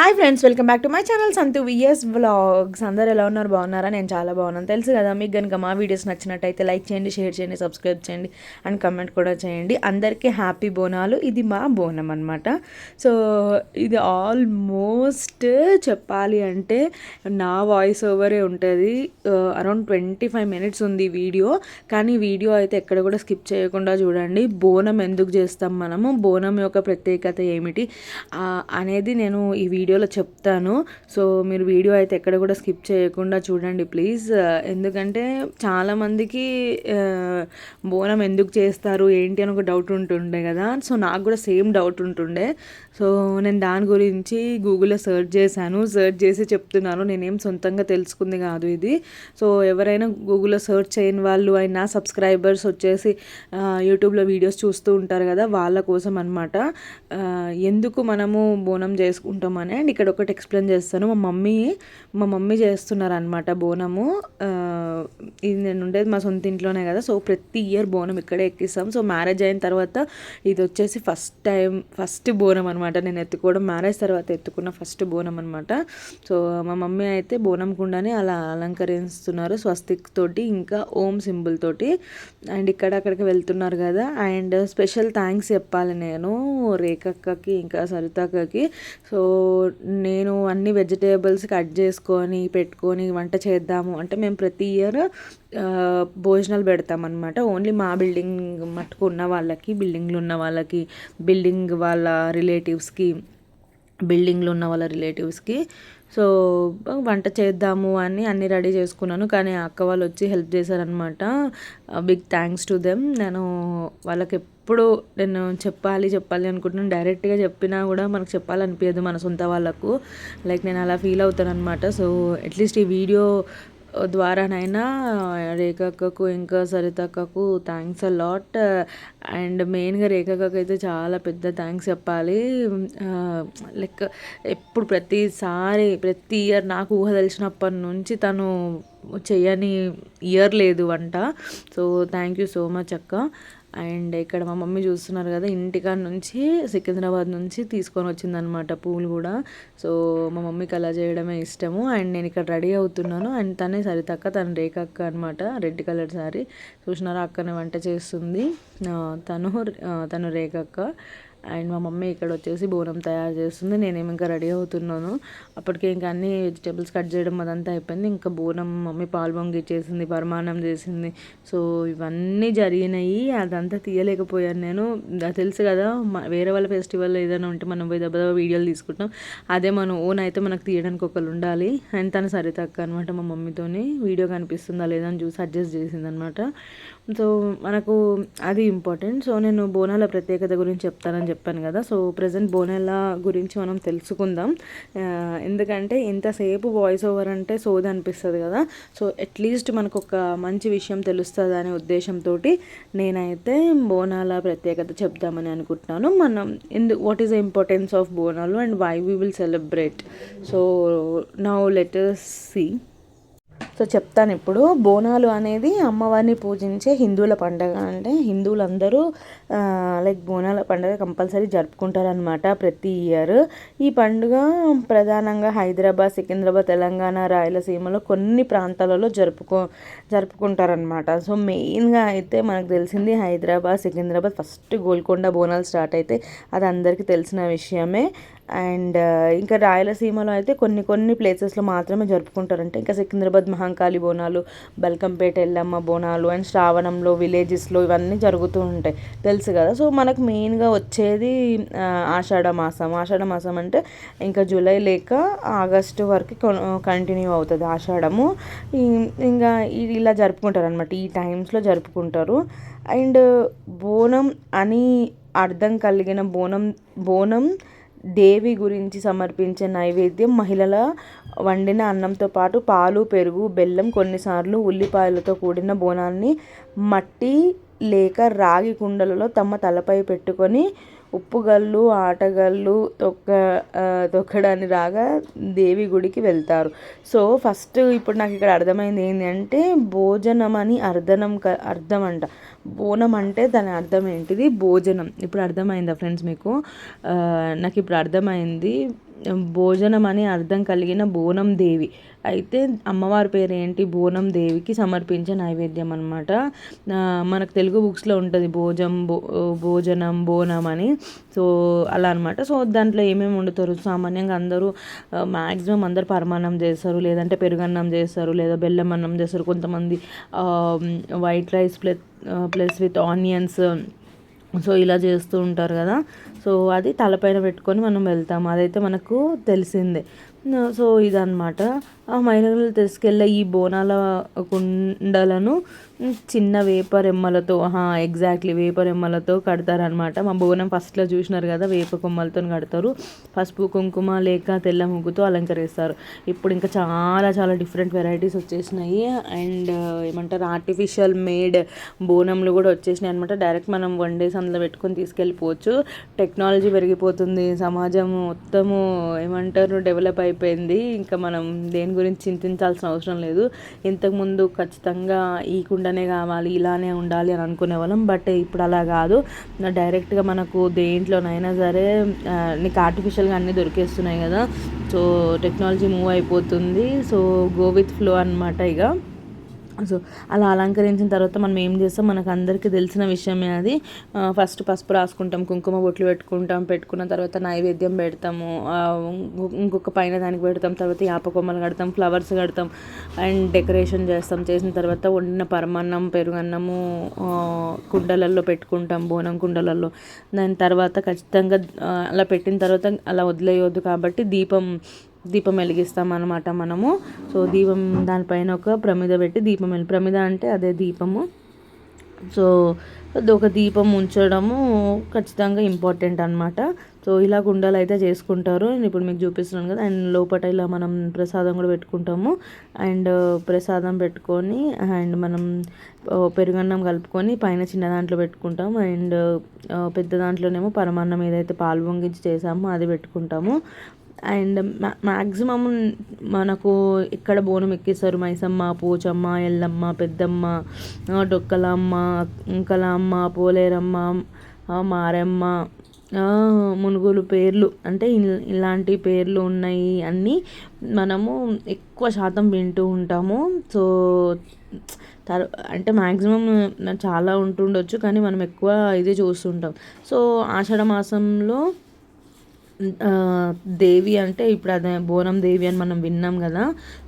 Hi friends welcome back to my channel Santu VS vlogs. అందరు ఎలా ఉన్నారు? బాగున్నారా? నేను చాలా బాగున్నాను. తెలుసు కదా మీకు కనుక మా వీడియోస్ నచ్చినట్టయితే లైక్ చేయండి షేర్ చేయండి సబ్స్క్రైబ్ చేయండి అండ్ కమెంట్ కూడా చేయండి. అందరికీ హ్యాపీ బోనాలు. ఇది మా బోనం అనమాట సో ఇది ఆల్మోస్ట్ చెప్పాలి అంటే నా వాయిస్ ఓవరే ఉంటుంది. అరౌండ్ ట్వంటీ ఫైవ్ మినిట్స్ ఉంది వీడియో. కానీ వీడియో అయితే ఎక్కడ కూడా స్కిప్ చేయకుండా చూడండి. బోనం ఎందుకు చేస్తాం మనము? బోనం యొక్క ప్రత్యేకత ఏమిటి? అనేది నేను ఈ వీడియో వీడియోలో చెప్తాను. సో మీరు వీడియో అయితే ఎక్కడ కూడా స్కిప్ చేయకుండా చూడండి ప్లీజ్. ఎందుకంటే చాలామందికి బోనం ఎందుకు చేస్తారు ఏంటి అని ఒక డౌట్ ఉంటుండే కదా. సో నాకు కూడా సేమ్ డౌట్ ఉంటుండే. సో నేను దాని గురించి గూగుల్లో సెర్చ్ చేశాను. సెర్చ్ చేసి చెప్తున్నాను. నేనేం సొంతంగా తెలుసుకుంది కాదు ఇది. సో ఎవరైనా గూగుల్లో సెర్చ్ చేయని వాళ్ళు అయినా సబ్స్క్రైబర్స్ వచ్చేసి యూట్యూబ్లో వీడియోస్ చూస్తూ ఉంటారు కదా వాళ్ళ కోసం అనమాట ఎందుకు మనము బోనం చేసుకుంటాం చేసుకుంటామని అండ్ ఇక్కడ ఒకటి ఎక్స్ప్లెయిన్ చేస్తాను. మా మమ్మీ మా మమ్మీ చేస్తున్నారు అనమాట బోనము ఇది నేను ఉండేది మా సొంత ఇంట్లోనే కదా. సో ప్రతి ఇయర్ బోనం ఇక్కడే ఎక్కిస్తాం. సో మ్యారేజ్ అయిన తర్వాత ఇది వచ్చేసి ఫస్ట్ టైం ఫస్ట్ బోనం అనమాట నేను ఎత్తుకోవడం మ్యారేజ్ తర్వాత ఎత్తుకున్న ఫస్ట్ బోనం అనమాట సో మా మమ్మీ అయితే బోనం కుండానే అలా అలంకరిస్తున్నారు స్వస్తిక్ తోటి ఇంకా ఓం సింబుల్ తోటి. అండ్ ఇక్కడ అక్కడికి వెళ్తున్నారు కదా. అండ్ స్పెషల్ థ్యాంక్స్ చెప్పాలి నేను రేఖక్కకి ఇంకా సరితక్కకి. సో నేను అన్ని వెజిటేబుల్స్ కట్ చేసుకొని పెట్టుకొని వంట చేద్దాము అంటే మేము ప్రతి ఇయర్ భోజనాలు పెడతాం అనమాట ఓన్లీ మా బిల్డింగ్ మట్టుకు ఉన్న వాళ్ళకి బిల్డింగ్లు ఉన్న వాళ్ళకి బిల్డింగ్ వాళ్ళ రిలేటివ్స్కి బిల్డింగ్లో ఉన్న వాళ్ళ రిలేటివ్స్కి సో వంట చేద్దాము అని అన్ని రెడీ చేసుకున్నాను. కానీ అక్క వాళ్ళు వచ్చి హెల్ప్ చేశారనమాట బిగ్ థ్యాంక్స్ టు దెమ్. నేను వాళ్ళకి ఎప్పుడు నేను చెప్పాలి చెప్పాలి అనుకుంటున్నాను. డైరెక్ట్గా చెప్పినా కూడా మనకు చెప్పాలనిపించదు మన సొంత వాళ్ళకు. లైక్ నేను అలా ఫీల్ అవుతాను అనమాట సో అట్లీస్ట్ ఈ వీడియో ద్వారానైనా రేఖక్కకు ఇంకా సరితక్కకు థ్యాంక్స్ అ లాట్ అండ్ మెయిన్గా రేఖక్కకు అయితే చాలా పెద్ద థ్యాంక్స్ చెప్పాలి. లైక్ ఎప్పుడు ప్రతిసారి ప్రతి ఇయర్ నాకు ఊహ తెలిసినప్పటి నుంచి తను చేయని ఇయర్ లేదు వంట so thank you so much అక్క. అండ్ ఇక్కడ మా మమ్మీ చూస్తున్నారు కదా ఇంటికాడ నుంచి సికింద్రాబాద్ నుంచి తీసుకొని వచ్చిందనమాట పూలు కూడా. సో మా మమ్మీకి అలా చేయడమే ఇష్టము. అండ్ నేను ఇక్కడ రెడీ అవుతున్నాను. అండ్ తనే సరితక్క తన రేఖక్క అనమాట రెడ్ కలర్ శారీ చూసినారా? అక్కనే వంట చేస్తుంది. తను తను రేఖ తను రేఖక్క అండ్ మా మమ్మీ ఇక్కడ వచ్చేసి బోనం తయారు చేస్తుంది. నేనేమి ఇంకా రెడీ అవుతున్నాను. అప్పటికే ఇంకా అన్ని వెజిటేబుల్స్ కట్ చేయడం అదంతా అయిపోయింది. ఇంకా బోనం మమ్మీ పాలు పొంగి చేసింది పరమాన్నం చేసింది. సో ఇవన్నీ జరిగినాయి. అదంతా తీయలేకపోయాను నేను. తెలుసు కదా వేరే వాళ్ళ ఫెస్టివల్ ఏదైనా ఉంటే మనం పోయి దెబ్బ దెబ్బ వీడియోలు తీసుకుంటాం. అదే మనం ఓన్ అయితే మనకు తీయడానికి ఒకరు ఉండాలి. అండ్ తను సరితక్క అనమాట మా మమ్మీతోని. వీడియో కనిపిస్తుందా లేదా అని చూసి అడ్జస్ట్ చేసింది అనమాట సో మనకు అది ఇంపార్టెంట్. సో నేను బోనాల ప్రత్యేకత గురించి చెప్తానని చెప్పాను కదా. సో ప్రజెంట్ బోనాల గురించి మనం తెలుసుకుందాం. ఎందుకంటే ఇంతసేపు వాయిస్ ఓవర్ అంటే సోది అనిపిస్తుంది కదా. సో అట్లీస్ట్ మనకు ఒక మంచి విషయం తెలుస్తుంది అనే ఉద్దేశంతో నేనైతే బోనాల ప్రత్యేకత చెప్దామని అనుకుంటున్నాను. మనం ఎందు what is the importance of Bonalu and why we will celebrate so now let us see so చెప్తాను ఇప్పుడు. బోనాలు అనేది అమ్మవారిని పూజించే హిందువుల పండగ. అంటే హిందువులందరూ లైక్ బోనాల పండుగ కంపల్సరీ జరుపుకుంటారనమాట ప్రతి ఇయర్. ఈ పండుగ ప్రధానంగా హైదరాబాద్ సికింద్రాబాద్ తెలంగాణ రాయలసీమలో కొన్ని ప్రాంతాలలో జరుపుకో జరుపుకుంటారనమాట సో మెయిన్గా అయితే మనకు తెలిసింది హైదరాబాద్ సికింద్రాబాద్ ఫస్ట్ గోల్కొండ బోనాలు స్టార్ట్ అయితే అది అందరికీ తెలిసిన విషయమే. అండ్ ఇంకా రాయలసీమలో అయితే కొన్ని కొన్ని ప్లేసెస్లో మాత్రమే జరుపుకుంటారంటే. ఇంకా సికింద్రాబాద్ మహంకాళి బోనాలు బల్కంపేట ఎల్లమ్మ బోనాలు అండ్ శ్రావణంలో విలేజెస్లో ఇవన్నీ జరుగుతూ ఉంటాయి. తెలుసు కదా? సో మనకు మెయిన్గా వచ్చేది ఆషాఢ మాసం. ఆషాఢ మాసం అంటే ఇంకా జూలై లేక ఆగస్టు వరకు కంటిన్యూ అవుతుంది ఆషాఢము. ఇంకా ఇలా జరుపుకుంటారు అనమాట ఈ టైమ్స్లో జరుపుకుంటారు. అండ్ బోనం అని అర్థం కలిగిన బోనం బోనం దేవి గురించి సమర్పించే నైవేద్యం మహిళల వండిన అన్నంతో పాటు పాలు పెరుగు బెల్లం కొన్నిసార్లు ఉల్లిపాయలతో కూడిన బోనాన్ని మట్టి లేక రాగి కుండలలో తమ తలపై పెట్టుకొని ఉప్పుగల్లు ఆటగల్లు తొక్క తొక్కడాన్ని రాగా దేవి గుడికి వెళ్తారు. సో ఫస్ట్ ఇప్పుడు నాకు ఇక్కడ అర్థమైంది ఏంటంటే భోజనం అని అర్థనం క అర్థం అంట. బోనం అంటే దాని అర్థం ఏంటిది? భోజనం. ఇప్పుడు అర్థమైందా ఫ్రెండ్స్ మీకు? నాకు ఇప్పుడు అర్థమైంది భోజనం అని అర్థం కలిగిన బోనం దేవి. అయితే అమ్మవారి పేరు ఏంటి బోనం దేవికి సమర్పించే నైవేద్యం అనమాట మనకు తెలుగు బుక్స్లో ఉంటుంది భోజం భో భోజనం బోనం అని. సో అలా అనమాట సో దాంట్లో ఏమేమి వండుతారు? సామాన్యంగా అందరూ మ్యాక్సిమం అందరు పరమాన్నం చేస్తారు లేదంటే పెరుగన్నం చేస్తారు లేదా బెల్లం అన్నం చేస్తారు. కొంతమంది white rice plus plus with onions. So ఇలా చేస్తూ ఉంటారు కదా. సో అది తలపైన పెట్టుకొని మనం వెళ్తాం. అదైతే మనకు తెలిసిందే. సో ఇదనమాట ఆ మైనర్లు తీసుకెళ్ళే ఈ బోనాల కుండలను చిన్న వేప రెమ్మలతో ఎగ్జాక్ట్లీ వేప రెమ్మలతో కడతారనమాట మా బోనం ఫస్ట్లో చూసినారు కదా వేప కొమ్మలతో కడతారు. పసుపు కుంకుమ లేక తెల్ల ముగ్గుతో అలంకరిస్తారు. ఇప్పుడు ఇంకా చాలా చాలా డిఫరెంట్ వెరైటీస్ వచ్చేసినాయి. అండ్ ఏమంటారు ఆర్టిఫిషియల్ మేడ్ బోనంలు కూడా వచ్చేసినాయి అనమాట డైరెక్ట్ మనం వన్ డేస్ అందులో పెట్టుకొని తీసుకెళ్ళిపోవచ్చు. టెక్ టెక్నాలజీ పెరిగిపోతుంది సమాజం మొత్తము ఏమంటారు డెవలప్ అయిపోయింది. ఇంకా మనం దేని గురించి చింతించాల్సిన అవసరం లేదు. ఇంతకుముందు ఖచ్చితంగా ఈ కుండనే కావాలి ఇలానే ఉండాలి అని అనుకునే వాళ్ళం. బట్ ఇప్పుడు అలా కాదు. డైరెక్ట్గా మనకు దేంట్లోనైనా సరే నీకు ఆర్టిఫిషియల్గా అన్నీ దొరికేస్తున్నాయి కదా. సో టెక్నాలజీ మూవ్ అయిపోతుంది. సో గో విత్ ఫ్లో అనమాట ఇక. సో అలా అలంకరించిన తర్వాత మనం ఏం చేస్తాం? మనకు అందరికీ తెలిసిన విషయమే అది. ఫస్ట్ పసుపు రాసుకుంటాం కుంకుమ బొట్లు పెట్టుకుంటాం పెట్టుకున్న తర్వాత నైవేద్యం పెడతాము ఇంకొక పైన దానికి పెడతాం తర్వాత యాపకొమ్మలు కడతాం ఫ్లవర్స్ కడతాం అండ్ డెకరేషన్ చేస్తాం. చేసిన తర్వాత వండిన పరమాన్నం పెరుగన్నము కుండలల్లో పెట్టుకుంటాం బోనం కుండలల్లో. దాని తర్వాత ఖచ్చితంగా అలా పెట్టిన తర్వాత అలా వదిలేయొద్దు కాబట్టి దీపం దీపం వెలిగిస్తామన్నమాట మనము. సో దీపం దానిపైన ఒక ప్రమిద పెట్టి దీపం వెలి ప్రమిద అంటే అదే దీపము. సో ఒక దీపం ఉంచడము ఖచ్చితంగా ఇంపార్టెంట్ అనమాట సో ఇలా గుండాలు అయితే చేసుకుంటారు. నేను ఇప్పుడు మీకు చూపిస్తున్నాను కదా అండ్ లోపల ఇలా మనం ప్రసాదం కూడా పెట్టుకుంటాము. అండ్ ప్రసాదం పెట్టుకొని అండ్ మనం పెరుగన్నం కలుపుకొని పైన చిన్న దాంట్లో పెట్టుకుంటాము. అండ్ పెద్ద దాంట్లోనేమో పరమాన్నం ఏదైతే పాలు పొంగించి చేసామో అది పెట్టుకుంటాము. అండ్ మ్యాక్సిమం మనకు ఇక్కడ బోనం ఎక్కిస్తారు? మైసమ్మ పోచమ్మ ఎల్లమ్మ పెద్దమ్మ డొక్కలమ్మ అంకలమ్మ పోలేరమ్మ మారమ్మ మునుగులు పేర్లు అంటే ఇలాంటి పేర్లు ఉన్నాయి అన్నీ మనము ఎక్కువ శాతం వింటూ ఉంటాము. సో తర్ అంటే మ్యాక్సిమం చాలా ఉంటుండొచ్చు కానీ మనం ఎక్కువ ఇదే చూస్తుంటాం. సో ఆషాఢ మాసంలో దేవి అంటే ఇప్పుడు అదే బోనం దేవి అని మనం విన్నాం కదా.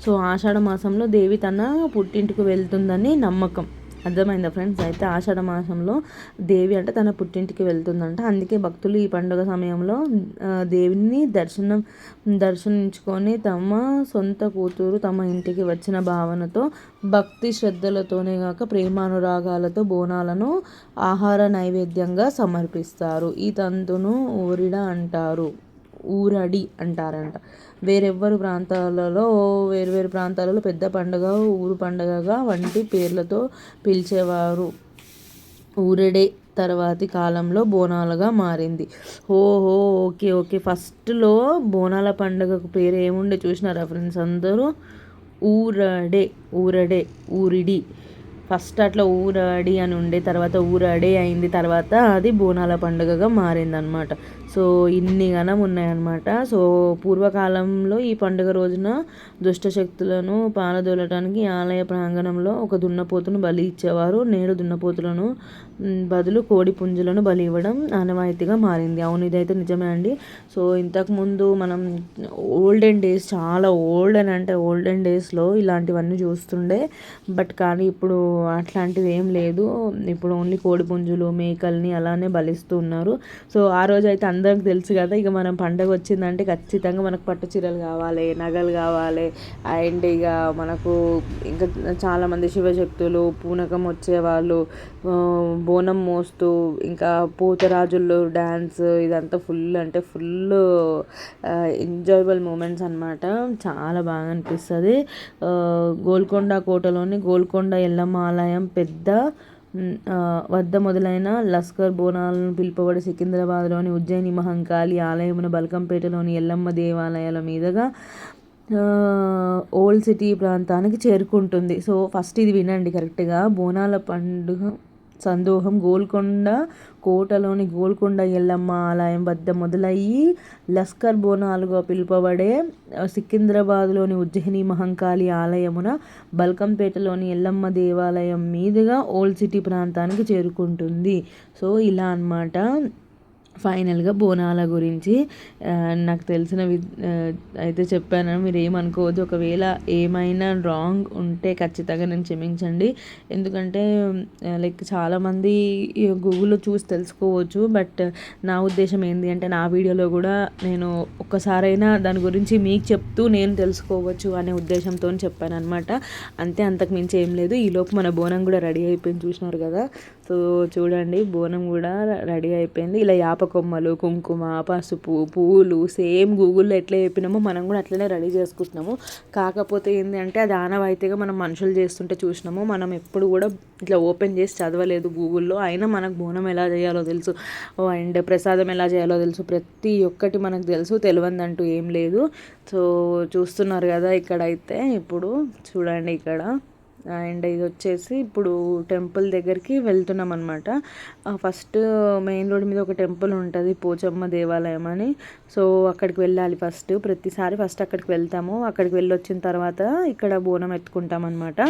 సో ఆషాఢ మాసంలో దేవి తన పుట్టింటికి వెళ్తుందని నమ్మకం. అర్థమైందా ఫ్రెండ్స్? అయితే ఆషాఢ మాసంలో దేవి అంటే తన పుట్టింటికి వెళ్తుందంట. అందుకే భక్తులు ఈ పండుగ సమయంలో దేవిని దర్శనం దర్శించుకొని తమ సొంత కూతురు తమ ఇంటికి వచ్చిన భావనతో భక్తి శ్రద్ధలతోనే కాక ప్రేమానురాగాలతో బోనాలను ఆహార నైవేద్యంగా సమర్పిస్తారు. ఈ తంతును ఊరిడ అంటారు. ఊరడి అంటారంట. వేరెవ్వరు ప్రాంతాలలో వేరు వేరు ప్రాంతాలలో పెద్ద పండుగ ఊరు పండుగగా వంటి పేర్లతో పిలిచేవారు. ఊరడే తర్వాతి కాలంలో బోనాలుగా మారింది. ఓహో ఓకే ఓకే. ఫస్ట్లో బోనాల పండుగకు పేరు ఏముండే చూసినారా ఫ్రెండ్స్ అందరూ? ఊరడే ఊరడే ఊరిడి. ఫస్ట్ అట్లా ఊరాడి అని ఉండే తర్వాత ఊరాడే అయింది తర్వాత అది బోనాల పండుగగా మారిందనమాట. సో ఇన్ని గణం ఉన్నాయన్నమాట. సో పూర్వకాలంలో ఈ పండుగ రోజున దుష్టశక్తులను పాలదోలటానికి ఆలయ ప్రాంగణంలో ఒక దున్నపోతును బలి ఇచ్చేవారు. నేడు దున్నపోతులను బదులు కోడి పుంజులను బలి ఇవ్వడం ఆనవాయితీగా మారింది. అవును ఇదైతే నిజమే అండి. సో ఇంతకుముందు మనం ఓల్డెన్ డేస్ చాలా ఓల్డ్ అని అంటే ఓల్డెన్ డేస్లో ఇలాంటివన్నీ చూస్తుండే. బట్ కానీ ఇప్పుడు అట్లాంటిది ఏం లేదు. ఇప్పుడు ఓన్లీ కోడి పుంజులు మేకల్ని అలానే బలిస్తూ ఉన్నారు. సో ఆ రోజు అయితే అందరికి తెలుసు కదా ఇక మనం పండగ వచ్చిందంటే ఖచ్చితంగా మనకు పట్టు చీరలు కావాలి నగలు కావాలి. అండ్ ఇక మనకు ఇంకా చాలామంది శివశక్తులు పూనకం వచ్చేవాళ్ళు బోనం మోస్తూ ఇంకా పూతరాజుల్లో డ్యాన్స్ ఇదంతా ఫుల్ అంటే ఫుల్ ఎంజాయబుల్ మూమెంట్స్ అనమాట చాలా బాగా అనిపిస్తుంది. గోల్కొండ కోటలోని గోల్కొండ ఎల్లమ్మ ఆలయం పెద్ద వద్ద మొదలైన లస్కర్ బోనాలను పిలుపబడి సికింద్రాబాద్లోని ఉజ్జయిని మహంకాళి ఆలయమున బల్కంపేటలోని ఎల్లమ్మ దేవాలయాల మీదుగా ఓల్డ్ సిటీ ప్రాంతానికి చేరుకుంటుంది. సో ఫస్ట్ ఇది వినండి కరెక్ట్గా బోనాల పండుగ సందోహం గోల్కొండ కోటలోని గోల్కొండ ఎల్లమ్మ ఆలయం వద్ద మొదలయ్యి లస్కర్ బోనాలుగా పిలుపబడే సికింద్రాబాద్లోని ఉజ్జయిని మహంకాళి ఆలయమున బల్కంపేటలోని ఎల్లమ్మ దేవాలయం మీదుగా ఓల్డ్ సిటీ ప్రాంతానికి చేరుకుంటుంది. సో ఇలా అనమాట ఫైనల్గా బోనాల గురించి నాకు తెలిసిన వి అయితే చెప్పాను. మీరు ఏమనుకోవద్దు ఒకవేళ ఏమైనా రాంగ్ ఉంటే ఖచ్చితంగా నేను క్షమించండి. ఎందుకంటే లైక్ చాలామంది గూగుల్లో చూసి తెలుసుకోవచ్చు. బట్ నా ఉద్దేశం ఏంటి అంటే నా వీడియోలో కూడా నేను ఒక్కసారైనా దాని గురించి మీకు చెప్తూ నేను తెలుసుకోవచ్చు అనే ఉద్దేశంతో చెప్పాను అనమాట అంతే అంతకు మించి ఏం లేదు. ఈలోపు మన బోనం కూడా రెడీ అయిపోయింది. చూసినారు కదా? సో చూడండి బోనం కూడా రెడీ అయిపోయింది. ఇలా యాప కొమ్మలు కుంకుమ పసుపు పూలు సేమ్ గూగుల్లో ఎట్లా చెప్పినామో మనం కూడా అట్లనే రెడీ చేసుకుంటున్నాము. కాకపోతే ఏంటి అంటే అది ఆనవాయితీగా మనం మనుషులు చేస్తుంటే చూసినాము. మనం ఎప్పుడు కూడా ఇట్లా ఓపెన్ చేసి చదవలేదు గూగుల్లో. అయినా మనకు బోనం ఎలా చేయాలో తెలుసు. అండ్ ప్రసాదం ఎలా చేయాలో తెలుసు. ప్రతి ఒక్కటి మనకు తెలుసు తెలియందంటూ ఏం లేదు. సో చూస్తున్నారు కదా ఇక్కడైతే. ఇప్పుడు చూడండి ఇక్కడ. అండ్ ఇది వచ్చేసి ఇప్పుడు టెంపుల్ దగ్గరికి వెళ్తున్నాం అనమాట ఫస్ట్ మెయిన్ రోడ్ మీద ఒక టెంపుల్ ఉంటుంది పోచమ్మ దేవాలయం అని. సో అక్కడికి వెళ్ళాలి ఫస్ట్. ప్రతిసారి ఫస్ట్ అక్కడికి వెళ్తాము. అక్కడికి వెళ్ళి వచ్చిన తర్వాత ఇక్కడ బోనం ఎత్తుకుంటాం అనమాట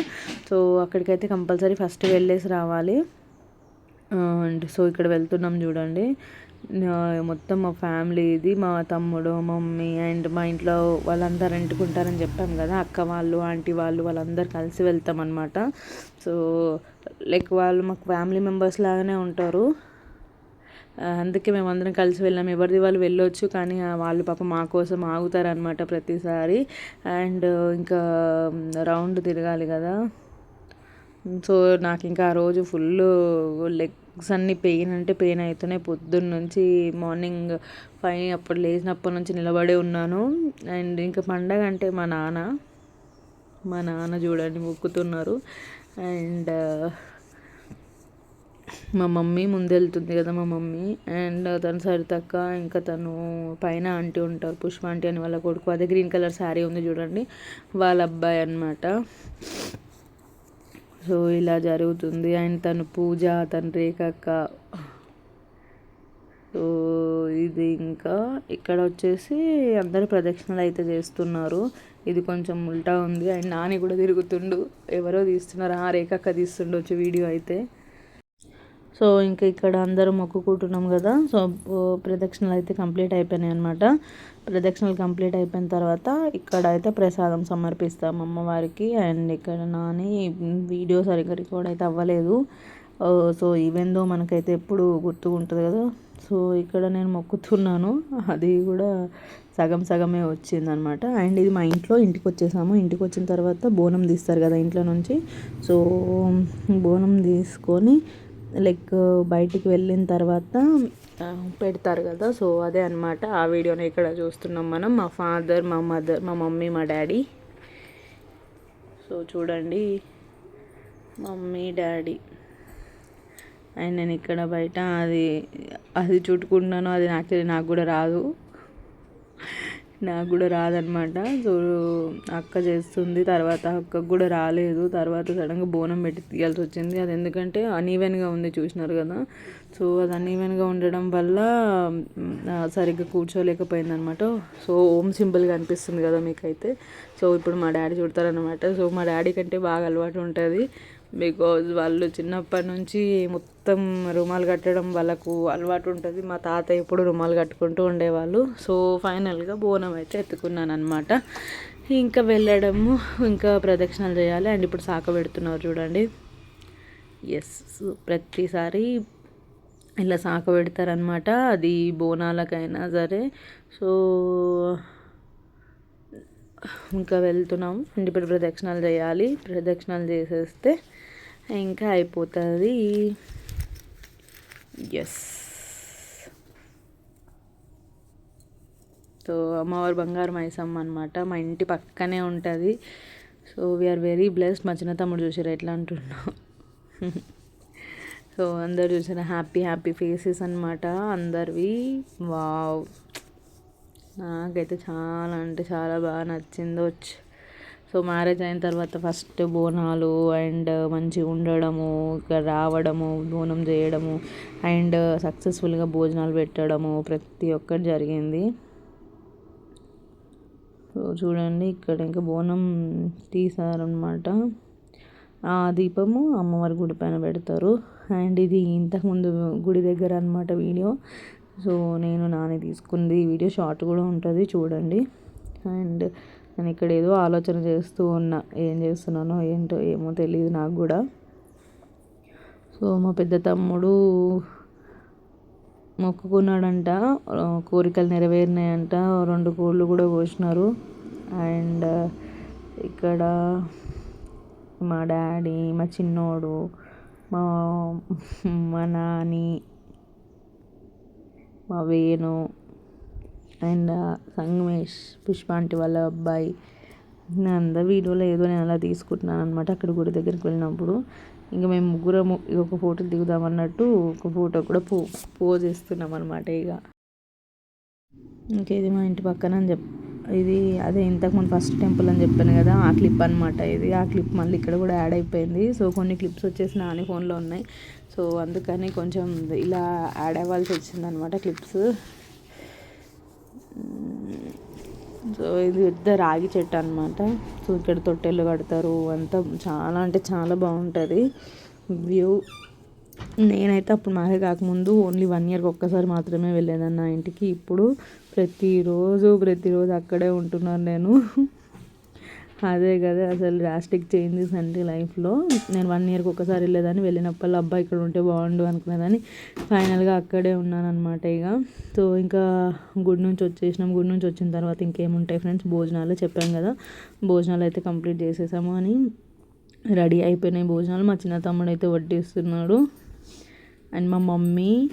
సో అక్కడికైతే కంపల్సరీ ఫస్ట్ వెళ్ళేసి రావాలి. అండ్ సో ఇక్కడ వెళ్తున్నాం చూడండి. మొత్తం మా ఫ్యామిలీ ఇది మా తమ్ముడు మమ్మీ అండ్ మా ఇంట్లో వాళ్ళందరూ అంటుకుంటారని చెప్పాం కదా అక్క వాళ్ళు ఆంటీ వాళ్ళు వాళ్ళందరూ కలిసి వెళ్తాం అనమాట సో లైక్ వాళ్ళు మాకు ఫ్యామిలీ మెంబర్స్ లాగానే ఉంటారు. అందుకే మేము అందరం కలిసి వెళ్ళాం. ఎవరిది వాళ్ళు వెళ్ళొచ్చు కానీ వాళ్ళు పాప మా కోసం ఆగుతారనమాట ప్రతిసారి. అండ్ ఇంకా రౌండ్ తిరగాలి కదా. సో నాకు ఇంకా ఆ రోజు ఫుల్ లెగ్స్ అన్నీ పెయిన్ అంటే పెయిన్ అవుతున్నాయి పొద్దున్న నుంచి మార్నింగ్ ఫైవ్ అప్పుడు లేచినప్పటి నుంచి నిలబడే ఉన్నాను. అండ్ ఇంకా పండగ అంటే మా నాన్న మా నాన్న చూడండి మొక్కుతున్నారు. అండ్ మా మమ్మీ ముందెళ్తుంది కదా మా మమ్మీ. అండ్ తను సరితక్క ఇంకా తను పైన ఆంటీ ఉంటారు పుష్ప ఆంటీ అని వాళ్ళ కొడుకు. అదే గ్రీన్ కలర్ శారీ ఉంది చూడండి. వాళ్ళ అబ్బాయి అనమాట సో ఇలా జరుగుతుంది. అండ్ తను పూజ తను రేఖక్క. సో ఇది ఇంకా ఇక్కడ వచ్చేసి అందరూ ప్రదక్షిణలు అయితే చేస్తున్నారు. ఇది కొంచెం ఉల్టా ఉంది. అండ్ నాని కూడా తిరుగుతుండు. ఎవరో తీస్తున్నారు. ఆ రేఖక్క తీస్తుండొచ్చు వీడియో అయితే. సో ఇంకా ఇక్కడ అందరూ మొక్కుకుంటున్నాం కదా. సో ప్రదక్షిణలు అయితే కంప్లీట్ అయిపోయినాయి అనమాట ప్రదక్షిణలు కంప్లీట్ అయిపోయిన తర్వాత ఇక్కడ అయితే ప్రసాదం సమర్పిస్తాం అమ్మవారికి. అండ్ ఇక్కడ నాని వీడియో సరిగ్గా రికార్డ్ అయితే అవ్వలేదు. సో ఈవెన్ దో మనకైతే ఎప్పుడు గుర్తుకుంటుంది కదా. సో ఇక్కడ నేను మొక్కుతున్నాను. అది కూడా సగం సగమే వచ్చిందనమాట అండ్ ఇది మా ఇంట్లో ఇంటికి వచ్చేసాము. ఇంటికి వచ్చిన తర్వాత బోనం తీస్తారు కదా ఇంట్లో నుంచి. సో బోనం తీసుకొని లైక్ బయటికి వెళ్ళిన తర్వాత పెడతారు కదా. సో అదే అనమాట ఆ వీడియోని ఇక్కడ చూస్తున్నాం మనం. మా ఫాదర్ మా మదర్ మా మమ్మీ మా డాడీ. సో చూడండి. Mummy daddy. అండ్ నేను ఇక్కడ బయట అది అది చుట్టుకుంటున్నాను. అది యాక్చువల్లీ నాకు కూడా రాదు. నాకు కూడా రాదనమాట సో అక్క చేస్తుంది తర్వాత అక్కకు కూడా రాలేదు. తర్వాత సడన్గా బోనం పెట్టి తీయాల్సి వచ్చింది. అది ఎందుకంటే అనీవెన్గా ఉంది చూసినారు కదా. సో అది అనీవెన్గా ఉండడం వల్ల సరిగ్గా కూర్చోలేకపోయింది అనమాట సో ఓం సింపుల్గా అనిపిస్తుంది కదా మీకైతే. సో ఇప్పుడు మా డాడీ చూడతారనమాట సో మా డాడీ కంటే బాగా అలవాటు ఉంటుంది. బికాజ్ వాళ్ళు చిన్నప్పటి నుంచి మొత్తం రుమాలు కట్టడం వాళ్ళకు అలవాటు ఉంటుంది. మా తాత ఎప్పుడు రుమాలు కట్టుకుంటూ ఉండేవాళ్ళు. సో ఫైనల్గా బోనం అయితే ఎత్తుకున్నాను అనమాట ఇంకా వెళ్ళడము ఇంకా ప్రదక్షిణలు చేయాలి. అండ్ ఇప్పుడు సాక పెడుతున్నారు చూడండి. ఎస్ ప్రతిసారి ఇలా సాక పెడతారనమాట అది బోనాలకైనా సరే. సో ఇంకా వెళ్తున్నాము. అండ్ ఇప్పుడు ప్రదక్షిణాలు చేయాలి. ప్రదక్షిణాలు చేసేస్తే ఇంకా అయిపోతుంది. ఎస్ సో అమ్మవారి బంగారు మైసమ్మ అనమాట మా ఇంటి పక్కనే ఉంటుంది. సో వీఆర్ వెరీ బ్లెస్డ్ మా చిన్న తమ్ముడు చూసారు ఎట్లా అంటున్నాం సో అందరు చూసారు? హ్యాపీ హ్యాపీ ఫేసెస్ అనమాట అందరివి. వావ్ నాకైతే చాలా అంటే చాలా బాగా నచ్చింది వచ్చి. సో మ్యారేజ్ అయిన తర్వాత ఫస్ట్ బోనాలు అండ్ మంచిగా ఉండడము ఇక్కడ రావడము బోనం చేయడము అండ్ సక్సెస్ఫుల్గా భోజనాలు పెట్టడము ప్రతి ఒక్కటి జరిగింది. సో చూడండి ఇక్కడ ఇంకా బోనం తీసారనమాట ఆ దీపము అమ్మవారి గుడి పైన పెడతారు. అండ్ ఇది ఇంతకుముందు గుడి దగ్గర అనమాట వీడియో. సో నేను నాని తీసుకుంది. వీడియో షార్ట్ కూడా ఉంటుంది. చూడండి. అండ్ నేను ఇక్కడ ఏదో ఆలోచన చేస్తూ ఉన్నా. ఏం చేస్తున్నానో ఏంటో ఏమో తెలియదు నాకు కూడా. సో మా పెద్ద తమ్ముడు మొక్కుకున్నాడంట. కోరికలు నెరవేరినాయంట. రెండు కోళ్ళు కూడా కోసినారు. అండ్ ఇక్కడ మా డాడీ మా చిన్నోడు మా మా నాని మా వేణు అండ్ సంగమేష్ పుష్ప ఆంటీ వాళ్ళ అబ్బాయి. నేను అందరు వీడియోలో ఏదో నేను అలా తీసుకుంటున్నాను అనమాట అక్కడ గుడి దగ్గరికి వెళ్ళినప్పుడు. ఇంకా మేము ముగ్గురము ఒక ఫోటో దిగుదాం అన్నట్టు ఒక ఫోటో కూడా పో పోజ్ ఇస్తున్నాం అనమాట ఇక. ఇంకేది మా ఇంటి పక్కన అని చెప్ ఇది అదే ఇంతకుముందు ఫస్ట్ టెంపుల్ అని చెప్పాను కదా ఆ క్లిప్ అనమాట ఇది. ఆ క్లిప్ మళ్ళీ ఇక్కడ కూడా యాడ్ అయిపోయింది. సో కొన్ని క్లిప్స్ వచ్చేసి నాని ఫోన్లో ఉన్నాయి. సో అందుకని కొంచెం ఇలా యాడ్ అవ్వాల్సి వచ్చిందనమాట క్లిప్స్. సో ఇది పెద్ద రాగి చెట్టు అనమాట సో ఇక్కడ తొట్టెలు కడతారు అంతా చాలా అంటే చాలా బాగుంటుంది. వ్యూ నేనైతే అప్పుడు మ్యారేజ్ కాకముందు ఓన్లీ వన్ ఇయర్కి ఒక్కసారి మాత్రమే వెళ్ళేదాన్ని నా ఇంటికి. ఇప్పుడు ప్రతిరోజు ప్రతిరోజు అక్కడే ఉంటున్నాను నేను. అదే కదా అసలు డ్రాస్టిక్ చేంజెస్ అంటే లైఫ్లో నేను వన్ ఇయర్కి ఒకసారి వెళ్ళేదాన్ని. వెళ్ళినప్పుడు అబ్బాయి ఇక్కడ ఉంటే బాగుండు అనుకునేదాన్ని. ఫైనల్గా అక్కడే ఉన్నాను ఇక. సో ఇంకా గుడి నుంచి వచ్చేసినాం. గుడి నుంచి వచ్చిన తర్వాత ఇంకేముంటాయి ఫ్రెండ్స్ భోజనాలు చెప్పాం కదా. భోజనాలు అయితే కంప్లీట్ చేసేసాము అని రెడీ అయిపోయినాయి భోజనాలు. మా చిన్న తమ్ముడు అయితే వడ్డిస్తున్నాడు అండ్ మా మమ్మీ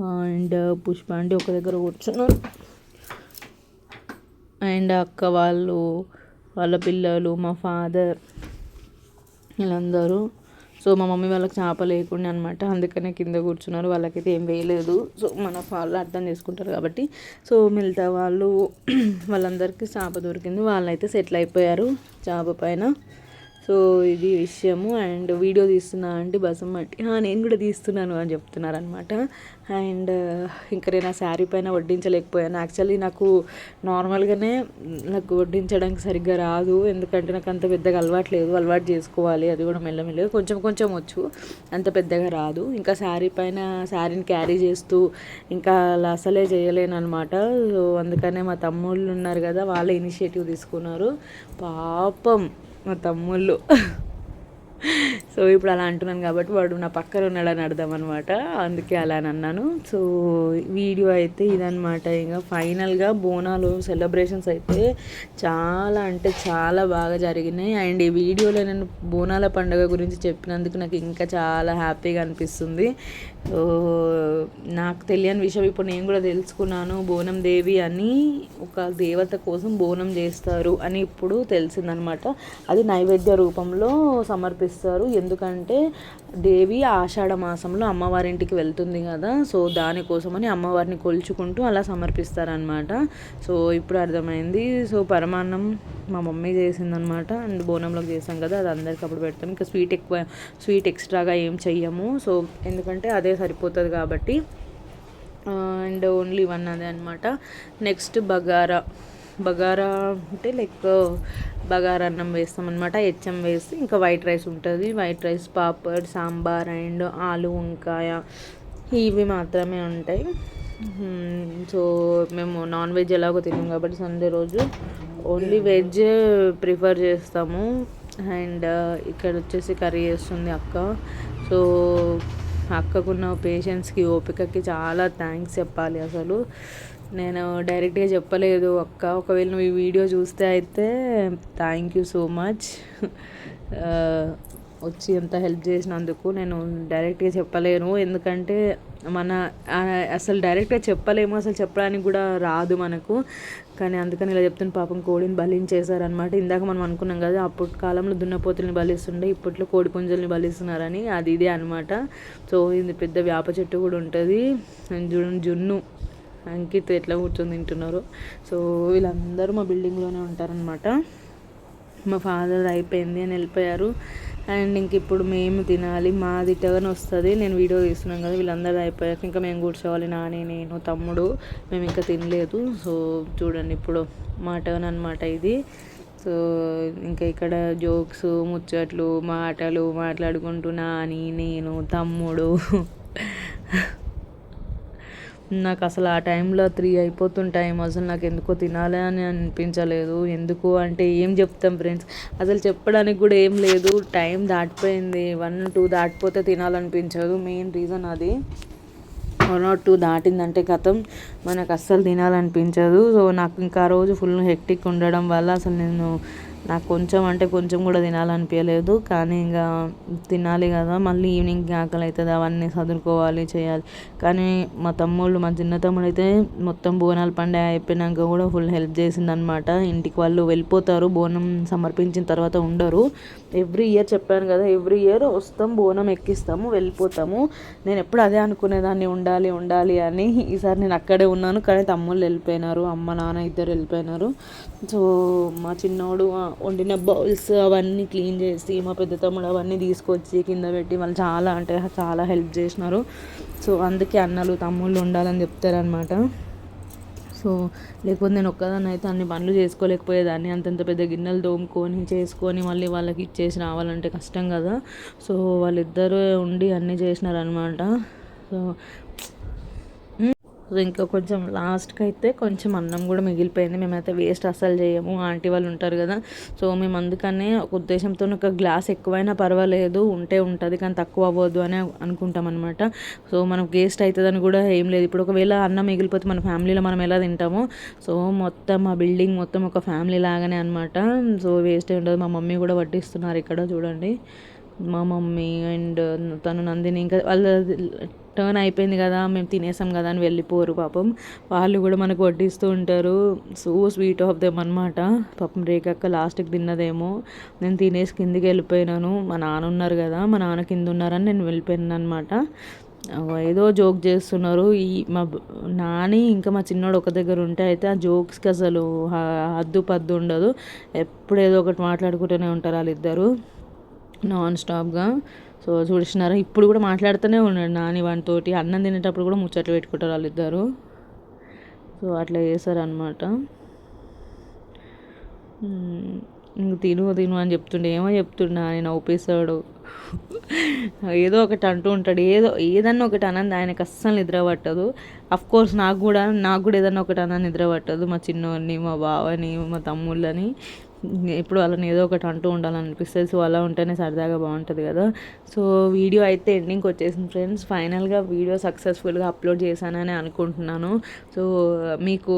అండ్ పుష్ప అంటే ఒక దగ్గర కూర్చున్నారు. అండ్ అక్క వాళ్ళు వాళ్ళ పిల్లలు మా ఫాదర్ వీళ్ళందరూ. సో మా మమ్మీ వాళ్ళకి చేప లేకుండా అనమాట అందుకనే కింద కూర్చున్నారు. వాళ్ళకైతే ఏం వేయలేదు. సో మన వాళ్ళు అర్థం చేసుకుంటారు కాబట్టి. సో మిగతా వాళ్ళు వాళ్ళందరికీ చేప దొరికింది. వాళ్ళైతే సెటిల్ అయిపోయారు చేప పైన. సో ఇది విషయము అండ్ వీడియో తీస్తున్నా అంటే బసమ్మట్టి నేను కూడా తీస్తున్నాను అని చెప్తున్నారు అనమాట అండ్ uh, ఇంకా నేను ఆ శారీ పైన వడ్డించలేకపోయాను. యాక్చువల్లీ నాకు నార్మల్గానే నాకు వడ్డించడానికి సరిగ్గా రాదు. ఎందుకంటే నాకు అంత పెద్దగా అలవాటు లేదు. అలవాటు చేసుకోవాలి. అది కూడా మెల్లమెల్లగా కొంచెం కొంచెం వచ్చు. అంత పెద్దగా రాదు. ఇంకా శారీ పైన శారీని క్యారీ చేస్తూ ఇంకా అలా అసలే చేయలేను అనమాట సో అందుకనే మా తమ్ముళ్ళు ఉన్నారు కదా వాళ్ళే ఇనిషియేటివ్ తీసుకున్నారు. పాపం. మా తమ్ముళ్ళు. సో ఇప్పుడు అలా అంటున్నాను కాబట్టి వాడు నా పక్కన ఉన్నాడని అర్థం అనమాట అందుకే అలా అన్నాను. సో వీడియో అయితే ఇదనమాట ఇంకా ఫైనల్గా బోనాలు సెలబ్రేషన్స్ అయితే చాలా అంటే చాలా బాగా జరిగినాయి. అండ్ ఈ వీడియోలో నేను బోనాల పండుగ గురించి చెప్పినందుకు నాకు ఇంకా చాలా హ్యాపీగా అనిపిస్తుంది. నాకు తెలియని విషయం ఇప్పుడు నేను కూడా తెలుసుకున్నాను. బోనం దేవి అని ఒక దేవత కోసం బోనం చేస్తారు అని ఇప్పుడు తెలిసిందనమాట అది నైవేద్య రూపంలో సమర్పిస్తారు. ఎందుకంటే దేవి ఆషాఢ మాసంలో అమ్మవారింటికి వెళ్తుంది కదా. సో దానికోసమని అమ్మవారిని కొలుచుకుంటూ అలా సమర్పిస్తారనమాట సో ఇప్పుడు అర్థమైంది. సో పరమాన్నం మా మమ్మీ చేసిందనమాట అండ్ బోనంలోకి చేసాం కదా అది అందరికి అప్పుడు పెడతాం. ఇంకా స్వీట్ ఎక్కువ స్వీట్ ఎక్స్ట్రాగా ఏం చెయ్యము. సో ఎందుకంటే అదే సరిపోతుంది కాబట్టి. అండ్ ఓన్లీ వన్ అదే అనమాట నెక్స్ట్ బగారా. బగారా అంటే లైక్ బగారా అన్నం వేస్తాం అనమాట హెచ్ఎం వేసి ఇంకా వైట్ రైస్ ఉంటుంది. White rice papad sambar and ఆలు వంకాయ ఇవి మాత్రమే ఉంటాయి. సో మేము నాన్ వెజ్ ఎలాగో తిన్నాం కాబట్టి సండే రోజు ఓన్లీ వెజ్ ప్రిఫర్ చేస్తాము. అండ్ ఇక్కడ వచ్చేసి కర్రీ చేస్తుంది అక్క. సో అక్కకున్న పేషెంట్స్కి ఓపికకి చాలా థ్యాంక్స్ చెప్పాలి అసలు. నేను డైరెక్ట్గా చెప్పలేదు. అక్క ఒకవేళ నువ్వు ఈ వీడియో చూస్తే అయితే థ్యాంక్ యూ సో మచ్ వచ్చి ఎంత హెల్ప్ చేసినందుకు నేను డైరెక్ట్గా చెప్పలేను. ఎందుకంటే మన అసలు డైరెక్ట్గా చెప్పలేము. అసలు చెప్పడానికి కూడా రాదు మనకు. కానీ అందుకని ఇలా చెప్తున్న పాపం కోడిని బలించేశారనమాట ఇందాక మనం అనుకున్నాం కదా అప్పటి కాలంలో దున్నపోతుల్ని బలిస్తుండే ఇప్పట్లో కోడి పుంజల్ని బలిస్తున్నారని అది ఇదే అనమాట సో ఇది పెద్ద వేప చెట్టు కూడా ఉంటుంది. చూడండి జున్ను. అంకిత్ ఎట్లా కూర్చొని తింటున్నారు. సో వీళ్ళందరూ మా బిల్డింగ్లోనే ఉంటారనమాట మా ఫాదర్ అయిపోయింది అని వెళ్ళిపోయారు. అండ్ ఇంక ఇప్పుడు మేము తినాలి మాది టర్న్ వస్తుంది. నేను వీడియో తీస్తున్నాను కదా వీళ్ళందరూ అయిపోయాక ఇంకా మేము కూర్చోవాలి నాని నేను తమ్ముడు. మేము ఇంకా తినలేదు. సో చూడండి ఇప్పుడు మా టర్న్ అనమాట ఇది. సో ఇంకా ఇక్కడ జోక్స్ ముచ్చట్లు మాటలు మాట్లాడుకుంటూ నాని నేను తమ్ముడు. నాకు అసలు ఆ టైంలో త్రీ అయిపోతుంటాయి అసలు నాకు ఎందుకో తినాలి అని అనిపించలేదు. ఎందుకు అంటే ఏం చెప్తాం ఫ్రెండ్స్? అసలు చెప్పడానికి కూడా ఏం లేదు. టైం దాటిపోయింది. వన్ టూ దాటిపోతే తినాలనిపించదు. మెయిన్ రీజన్ అది. వన్ ఆర్ టూ దాటిందంటే కథం. మనకు అస్సలు తినాలనిపించదు. సో నాకు ఇంకా రోజు ఫుల్ హెక్టిక్ ఉండడం వల్ల అసలు నేను నాకు కొంచెం అంటే కొంచెం కూడా తినాలనిపించలేదు. కానీ ఇంకా తినాలి కదా మళ్ళీ ఈవినింగ్ ఆకలి అవుతుంది అవన్నీ చదువుకోవాలి చేయాలి. కానీ మా తమ్ముళ్ళు మా చిన్న తమ్ముడు అయితే మొత్తం బోనాలు పండుగ అయిపోయినాక కూడా ఫుల్ హెల్ప్ చేసిందనమాట ఇంటికి వాళ్ళు వెళ్ళిపోతారు బోనం సమర్పించిన తర్వాత ఉండరు. ఎవ్రీ ఇయర్ చెప్పాను కదా ఎవ్రీ ఇయర్ వస్తాం బోనం ఎక్కిస్తాము వెళ్ళిపోతాము. నేను ఎప్పుడు అదే అనుకునేదాన్ని ఉండాలి ఉండాలి అని. ఈసారి నేను అక్కడే ఉన్నాను కానీ తమ్ముళ్ళు వెళ్ళిపోయినారు అమ్మ నాన్న ఇద్దరు వెళ్ళిపోయినారు. సో మా చిన్నోడు వండిన బౌల్స్ అవన్నీ క్లీన్ చేసి మా పెద్ద తమ్ముడు అవన్నీ తీసుకొచ్చి కింద పెట్టి వాళ్ళు చాలా అంటే చాలా హెల్ప్ చేసినారు. సో అందుకే అన్నలు తమ్ముళ్ళు ఉండాలని చెప్తారనమాట సో లేకపోతే నేను ఒక్కదాన్ని అయితే అన్ని పనులు చేసుకోలేకపోయేదాన్ని. అంతంత పెద్ద గిన్నెలు తోముకొని చేసుకొని మళ్ళీ వాళ్ళకి ఇచ్చేసి రావాలంటే కష్టం కదా. సో వాళ్ళిద్దరూ ఉండి అన్నీ చేసినారనమాట సో సో ఇంకా కొంచెం లాస్ట్కి అయితే కొంచెం అన్నం కూడా మిగిలిపోయింది. మేమైతే వేస్ట్ అస్సలు చేయము. ఆంటీ వాళ్ళు ఉంటారు కదా. సో మేము అందుకనే ఒక ఉద్దేశంతో ఒక గ్లాస్ ఎక్కువైనా పర్వాలేదు. ఉంటే ఉంటుంది కానీ తక్కువ అవ్వద్దు అని అనుకుంటాం అనమాట సో మనకు వేస్ట్ అవుతుందని కూడా ఏం లేదు. ఇప్పుడు ఒకవేళ అన్నం మిగిలిపోతే మన ఫ్యామిలీలో మనం ఎలా తింటామో. సో మొత్తం ఆ బిల్డింగ్ మొత్తం ఒక ఫ్యామిలీ లాగానే అనమాట సో వేస్ట్ ఉండదు. మా మమ్మీ కూడా వడ్డిస్తున్నారు ఇక్కడ చూడండి. మా మమ్మీ అండ్ తను నందిని ఇంకా వాళ్ళ టర్న్ అయిపోయింది కదా మేము తినేసాం కదా అని వెళ్ళిపోరు పాపం. వాళ్ళు కూడా మనకు వడ్డిస్తూ ఉంటారు. సో స్వీట్ ఆఫ్ దెమ్ అనమాట పాపం రేఖక్క లాస్ట్కి తిన్నదేమో. నేను తినేసి కిందికి వెళ్ళిపోయినాను. మా నాన్న ఉన్నారు కదా మా నాన్న కింద ఉన్నారని నేను వెళ్ళిపోయాను అనమాట ఏదో జోక్ చేస్తున్నారు. ఈ మా నాని ఇంకా మా చిన్నోడు ఒక దగ్గర ఉంటే అయితే ఆ జోక్స్కి అసలు హద్దు పద్దు ఉండదు. ఎప్పుడు ఏదో ఒకటి మాట్లాడుకుంటూనే ఉంటారు వాళ్ళిద్దరు. నాన్ స్టాప్గా. సో చూసినారా ఇప్పుడు కూడా మాట్లాడుతూనే ఉన్నాడు నాని వానితోటి. అన్నం తినేటప్పుడు కూడా ముచ్చట్లు పెట్టుకుంటారు వాళ్ళిద్దరు. సో అట్లా చేశారనమాట ఇంక తిను తిను అని చెప్తుండే. ఏమో చెప్తుండే ఆయన నవ్వుపేశాడు ఏదో ఒకటి అంటూ ఉంటాడు. ఏదో ఏదన్నా ఒకటి అనంది ఆయనకు అస్సలు నిద్ర పట్టదు. అఫ్ కోర్స్ నాకు కూడా నాకు కూడా ఏదన్నా ఒకటి అన్న నిద్ర పట్టదు. మా చిన్నోడిని మా బావని మా తమ్ముళ్ళని. ఎప్పుడు వాళ్ళని ఏదో ఒకటి అంటూ ఉండాలనిపిస్తుంది సో అలా ఉంటేనే సరదాగా బాగుంటుంది కదా. సో వీడియో అయితే ఎండింగ్కి వచ్చేసింది ఫ్రెండ్స్ ఫైనల్గా వీడియో సక్సెస్ఫుల్గా అప్లోడ్ చేశానని అనుకుంటున్నాను. సో మీకు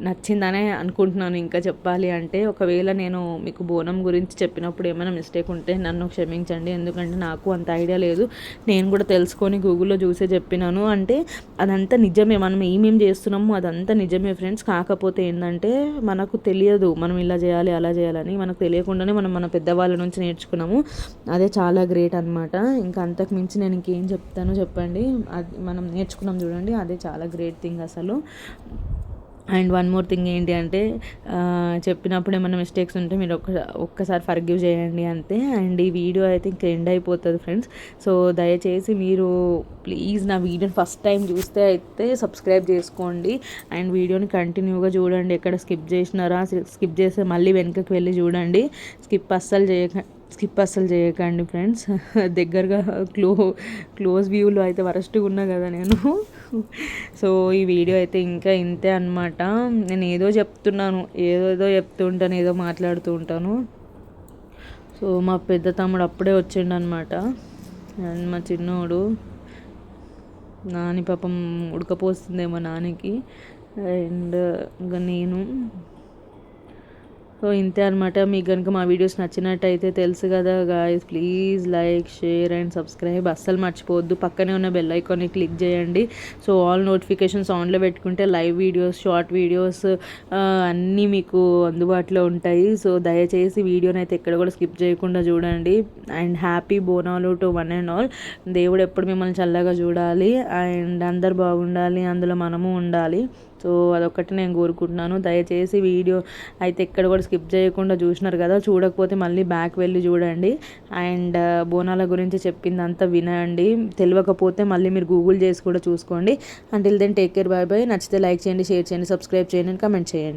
నచ్చిందనే అనుకుంటున్నాను ఇంకా చెప్పాలి అంటే ఒకవేళ నేను మీకు బోనం గురించి చెప్పినప్పుడు ఏమైనా మిస్టేక్ ఉంటే నన్ను క్షమించండి. ఎందుకంటే నాకు అంత ఐడియా లేదు. నేను కూడా తెలుసుకొని గూగుల్లో చూసే చెప్పినాను. అంటే అదంతా నిజమే. మనం ఏమేమి చేస్తున్నామో అదంతా నిజమే ఫ్రెండ్స్ కాకపోతే ఏంటంటే మనకు తెలియదు. మనం ఇలా చేయాలి అలా చేయాలని మనకు తెలియకుండానే మనం మన పెద్దవాళ్ళ నుంచి నేర్చుకున్నాము. అదే చాలా గ్రేట్ అనమాట ఇంకా అంతకు మించి నేను ఇంకేం చెప్తానో చెప్పండి. అది మనం నేర్చుకున్నాం చూడండి. అదే చాలా గ్రేట్ థింగ్ అసలు. అండ్ వన్ మోర్ థింగ్ ఏంటి అంటే చెప్పినప్పుడు ఏమైనా మిస్టేక్స్ ఉంటే మీరు ఒక్క ఒక్కసారి ఫర్గివ్ చేయండి అంతే. అండ్ ఈ వీడియో అయితే ఇంకా ఎండ్ అయిపోతుంది ఫ్రెండ్స్ సో దయచేసి మీరు ప్లీజ్ నా వీడియోని ఫస్ట్ టైం చూస్తే అయితే సబ్స్క్రైబ్ చేసుకోండి. అండ్ వీడియోని కంటిన్యూగా చూడండి. ఎక్కడ స్కిప్ చేసినారా స్కిప్ చేస్తే మళ్ళీ వెనకకి వెళ్ళి చూడండి. స్కిప్ అస్సలు చేయక స్కిప్ అస్సలు చేయకండి ఫ్రెండ్స్. దగ్గరగా క్లో క్లోజ్ వ్యూలో అయితే వరస్ట్గా ఉన్నా కదా నేను. సో ఈ వీడియో అయితే ఇంకా ఇంతే అనమాట నేను ఏదో చెప్తున్నాను ఏదో చెప్తూ ఉంటాను ఏదో మాట్లాడుతూ ఉంటాను. సో మా పెద్ద తమ్ముడు అప్పుడే వచ్చిండు అనమాట అండ్ మా చిన్నోడు నాని పాపం ఉడకపోస్తుందేమో నానికి. అండ్ ఇంకా నేను సో ఇంతే అనమాట మీకు కనుక మా వీడియోస్ నచ్చినట్టయితే తెలుసు కదా guys please like share and subscribe అస్సలు మర్చిపోవద్దు. పక్కనే ఉన్న బెల్ ఐకాన్ని క్లిక్ చేయండి. సో ఆల్ నోటిఫికేషన్స్ ఆన్లో పెట్టుకుంటే లైవ్ వీడియోస్ షార్ట్ వీడియోస్ అన్నీ మీకు అందుబాటులో ఉంటాయి. సో దయచేసి వీడియోని అయితే ఎక్కడ కూడా స్కిప్ చేయకుండా చూడండి. And happy Bonalu to one and all దేవుడు ఎప్పుడు మిమ్మల్ని చల్లగా చూడాలి. అండ్ అందరు బాగుండాలి. అందులో మనము ఉండాలి. సో అదొక్కటి నేను కోరుకుంటున్నాను. దయచేసి వీడియో అయితే ఎక్కడ కూడా స్కిప్ చేయకుండా చూసినారు కదా చూడకపోతే మళ్ళీ బ్యాక్ వెళ్ళి చూడండి. అండ్ బోనాల గురించి చెప్పిందంతా వినండి. తెలియకపోతే మళ్ళీ మీరు గూగుల్ చేసి కూడా చూసుకోండి. Until then take care bye bye నచ్చితే లైక్ చేయండి షేర్ చేయండి సబ్స్క్రైబ్ చేయండి కమెంట్ చేయండి.